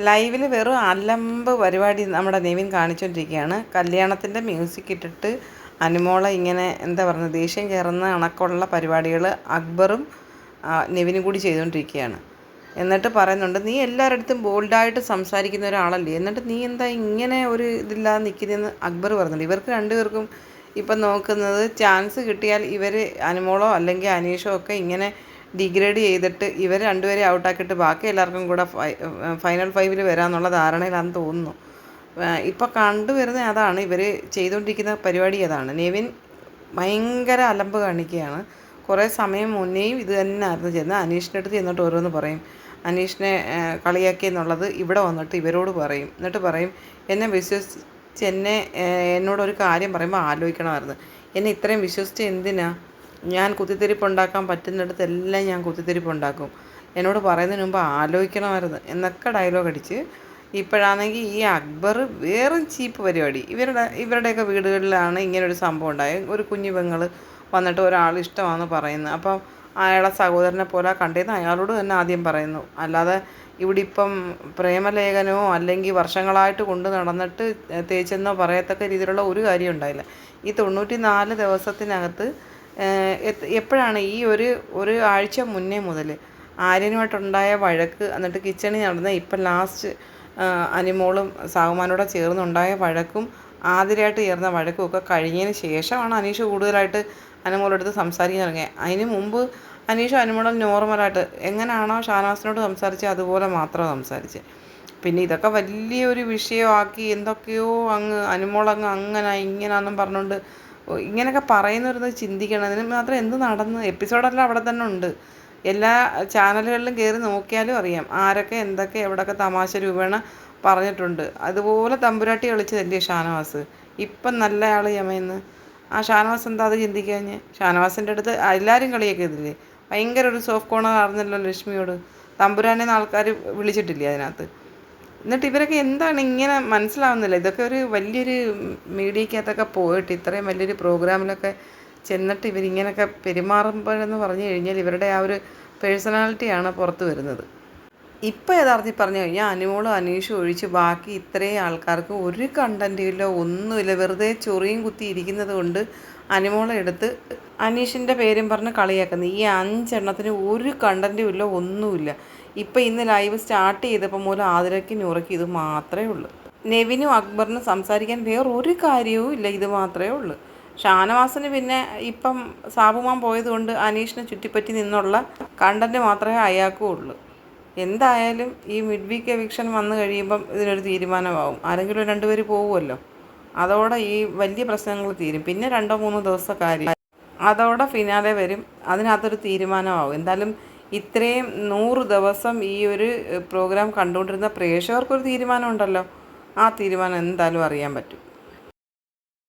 ലൈവിൽ വെറും അലമ്പ് പരിപാടി നമ്മുടെ നെവിൻ കാണിച്ചുകൊണ്ടിരിക്കുകയാണ് കല്യാണത്തിന്റെ മ്യൂസിക് ഇട്ടിട്ട് അനുമോള ഇങ്ങനെ എന്താ പറയുന്നത് ദേഷ്യം കയറുന്ന കണക്കുള്ള പരിപാടികൾ അക്ബറും നിവിനും കൂടി ചെയ്തുകൊണ്ടിരിക്കുകയാണ് എന്നിട്ട് പറയുന്നുണ്ട് നീ എല്ലാവരുടെ ബോൾഡായിട്ട് സംസാരിക്കുന്ന ഒരാളല്ലേ? എന്നിട്ട് നീ എന്താ ഇങ്ങനെ ഒരു ഇതില്ലാതെ നിൽക്കുന്നതെന്ന് അക്ബർ പറയുന്നുണ്ട് ഇവർക്ക് രണ്ടുപേർക്കും ഇപ്പം നോക്കുന്നത് ചാൻസ് കിട്ടിയാൽ ഇവർ അനുമോളോ അല്ലെങ്കിൽ അനീഷോ ഒക്കെ ഇങ്ങനെ ഡിഗ്രേഡ് ചെയ്തിട്ട് ഇവർ രണ്ടുപേരെ ഔട്ടാക്കിയിട്ട് ബാക്കി എല്ലാവർക്കും കൂടെ ഫൈനൽ ഫൈവിൽ വരാമെന്നുള്ള ധാരണയിലാണെന്ന് തോന്നുന്നു. ഇപ്പോൾ കണ്ടുവരുന്ന അതാണ് ഇവർ ചെയ്തുകൊണ്ടിരിക്കുന്ന പരിപാടി അതാണ്. നെവിൻ ഭയങ്കര അലമ്പ് കാണിക്കുകയാണ്. കുറേ സമയം മുന്നേയും ഇത് തന്നെ ആയിരുന്നു ചെന്ന് അനീഷിന്റെ അടുത്ത് ചെന്നിട്ട് ഓരോന്ന് പറയും. അനീഷിനെ കളിയാക്കി എന്നുള്ളത് ഇവിടെ വന്നിട്ട് ഇവരോട് പറയും. എന്നിട്ട് പറയും എന്നെ വിശ്വസിച്ച് എന്നെ എന്നോടൊരു കാര്യം പറയുമ്പോൾ ആലോചിക്കണമായിരുന്നു. എന്നെ ഇത്രയും വിശ്വസിച്ച് എന്തിനാ? ഞാൻ കുത്തിത്തിരിപ്പ് ഉണ്ടാക്കാൻ പറ്റുന്നിടത്തെല്ലാം ഞാൻ കുത്തിത്തിരിപ്പ് ഉണ്ടാക്കും എന്നോട് പറയുന്നതിന് മുമ്പ് ആലോചിക്കണമായിരുന്നു. എന്നൊക്കെ ഡയലോഗ് അടിച്ച് ഇപ്പോഴാണെങ്കിൽ ഈ അക്ബർ വേറും ചീപ്പ് പരിപാടി. ഇവരുടെ ഇവരുടെയൊക്കെ വീടുകളിലാണ് ഇങ്ങനെ ഒരു സംഭവം ഉണ്ടായത്. ഒരു കുഞ്ഞു പെങ്ങൾ വന്നിട്ട് ഒരാൾ ഇഷ്ടമാണെന്ന് പറയുന്നത് അപ്പം അയാളെ സഹോദരനെ പോലെ കണ്ടിരുന്ന അയാളോട് തന്നെ ആദ്യം പറയുന്നു. അല്ലാതെ ഇവിടെ ഇപ്പം പ്രേമലേഖനമോ അല്ലെങ്കിൽ വർഷങ്ങളായിട്ട് കൊണ്ട് നടന്നിട്ട് തേച്ചെന്നോ പറയത്തക്ക രീതിയിലുള്ള ഒരു കാര്യം ഉണ്ടായില്ല. ഈ തൊണ്ണൂറ്റി നാല് ദിവസത്തിനകത്ത് എപ്പോഴാണ് ഈ ഒരു ഒരു ആഴ്ച മുന്നേ മുതൽ ആര്യനുമായിട്ടുണ്ടായ വഴക്ക് എന്നിട്ട് കിച്ചണിൽ നടന്ന ഇപ്പം ലാസ്റ്റ് അനിമോളും സാഹുമാനോടെ ചേർന്നുണ്ടായ വഴക്കും ആതിരയായിട്ട് ചേർന്ന വഴക്കും ഒക്കെ കഴിഞ്ഞതിന് ശേഷമാണ് അനീഷ് കൂടുതലായിട്ട് അനുമോളെടുത്ത് സംസാരിക്കാൻ തുടങ്ങിയത് അതിന് മുമ്പ് അനീഷ് അനിമോളും നോർമലായിട്ട് എങ്ങനെയാണോ ഷാനാസിനോട് സംസാരിച്ചത് അതുപോലെ മാത്രം സംസാരിച്ച്. പിന്നെ ഇതൊക്കെ വലിയൊരു വിഷയമാക്കി എന്തൊക്കെയോ അങ്ങ് അനുമോളങ്ങ് അങ്ങനെ ഇങ്ങനെയാണെന്നും പറഞ്ഞുകൊണ്ട് ഇങ്ങനെയൊക്കെ പറയുന്നവരുന്നത് ചിന്തിക്കണം. അതിന് മാത്രം എന്ത് നടന്ന്? എപ്പിസോഡെല്ലാം അവിടെ തന്നെ ഉണ്ട്. എല്ലാ ചാനലുകളിലും കയറി നോക്കിയാലും അറിയാം ആരൊക്കെ എന്തൊക്കെ എവിടെയൊക്കെ തമാശ രൂപേണ പറഞ്ഞിട്ടുണ്ട്. അതുപോലെ തമ്പുരാട്ടി കളിച്ചതല്ലേ ഷാനവാസ്? ഇപ്പം നല്ല ആൾ യമയെന്ന് ആ ഷാനവാസ് എന്താ അത് ചിന്തിക്കാഞ്ഞ്? ഷാനവാസിന്റെ അടുത്ത് എല്ലാവരും കളിയൊക്കെ ഇതില്ലേ? ഭയങ്കര ഒരു സോഫ്റ്റ് കോണർ ആയിരുന്നല്ലോ ലക്ഷ്മിയോട്. തമ്പുരാനെ ആൾക്കാർ വിളിച്ചിട്ടില്ലേ അതിനകത്ത്? എന്നിട്ട് ഇവരൊക്കെ എന്താണ് ഇങ്ങനെ മനസ്സിലാവുന്നില്ല? ഇതൊക്കെ ഒരു വലിയൊരു മീഡിയക്കകത്തൊക്കെ പോയിട്ട് ഇത്രയും വലിയൊരു പ്രോഗ്രാമിലൊക്കെ ചെന്നിട്ട് ഇവരിങ്ങനെയൊക്കെ പെരുമാറുമ്പോഴെന്ന് പറഞ്ഞു കഴിഞ്ഞാൽ ഇവരുടെ ആ ഒരു പേഴ്സണാലിറ്റിയാണ് പുറത്ത് വരുന്നത്. ഇപ്പോൾ യഥാർത്ഥത്തിൽ പറഞ്ഞു കഴിഞ്ഞാൽ അനുമോളും അനീഷും ഒഴിച്ച് ബാക്കി ഇത്രയും ആൾക്കാർക്ക് ഒരു കണ്ടന്റില്ല ഒന്നുമില്ല. വെറുതെ ചൊറിയും കുത്തി ഇരിക്കുന്നത് കൊണ്ട് അനുമോളെ എടുത്ത് അനീഷിന്റെ പേരും പറഞ്ഞ് കളിയാക്കുന്നത് ഈ അഞ്ചെണ്ണത്തിന് ഒരു കണ്ടന്റും ഇല്ല ഒന്നുമില്ല. ഇപ്പോൾ ഇന്ന് ലൈവ് സ്റ്റാർട്ട് ചെയ്തപ്പോൾ മൂലം ആതിരയ്ക്ക് നൂറയ്ക്ക് ഇത് മാത്രമേ ഉള്ളൂ. നെവിനും അക്ബറിനും സംസാരിക്കാൻ വേറൊരു കാര്യവും ഇല്ല ഇത് മാത്രമേ ഉള്ളൂ. ഷാനവാസിന് പിന്നെ ഇപ്പം സാബുമാൻ പോയതുകൊണ്ട് അനീഷിനെ ചുറ്റിപ്പറ്റി നിന്നുള്ള കണ്ടന്റ് മാത്രമേ അയാൾക്കും ഉള്ളൂ എന്തായാലും ഈ മിഡ് വീക്ക് എവിക്ഷൻ വന്നു കഴിയുമ്പം ഇതിനൊരു തീരുമാനമാവും. ആരെങ്കിലും രണ്ടുപേർ പോകുമല്ലോ അതോടെ ഈ വലിയ പ്രശ്നങ്ങൾ തീരും. പിന്നെ രണ്ടോ മൂന്നോ ദിവസം കാര്യം. അതോടെ ഫിനാലെ വരും. അതിനകത്തൊരു തീരുമാനമാവും. എന്തായാലും ഇത്രയും നൂറ് ദിവസം ഈ ഒരു പ്രോഗ്രാം കണ്ടുകൊണ്ടിരുന്ന പ്രേക്ഷകർക്കൊരു തീരുമാനമുണ്ടല്ലോ. ആ തീരുമാനം എന്തായാലും അറിയാൻ പറ്റും.